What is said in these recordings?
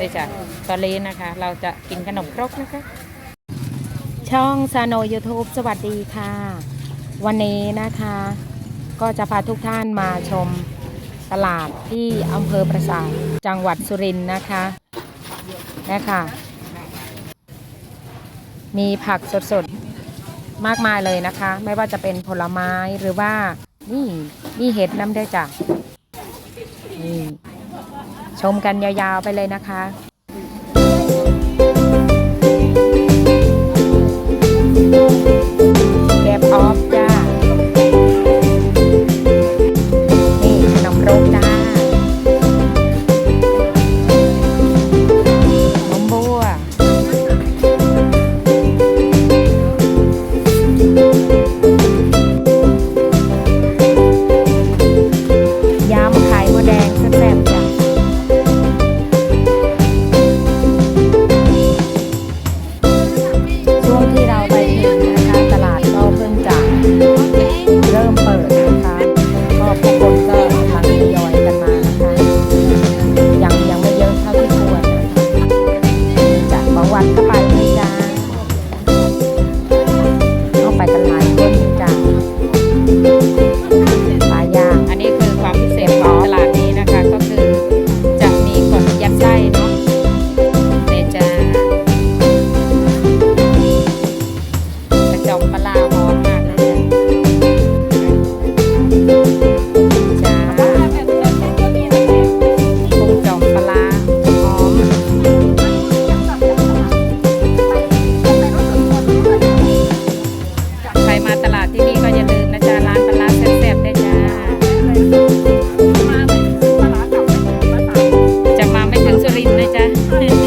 นี่จ้ะตอนนี้นะคะ เราจะกินขนมครกนะคะ ช่องซาโนยูทูบสวัสดีค่ะ วันนี้นะคะ ก็จะพาทุกท่านมาชมตลาดที่อำเภอประสาทจังหวัดสุรินทร์นะคะนะคะมีผักสดๆ มากมายเลยนะคะ ไม่ว่าจะเป็นผลไม้หรือว่า นี่นี่เห็ดน้ำได้จ้ะนี่ ชมกันยาวๆไปเลยนะคะ ลิ่นนะจ๊ะ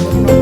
no.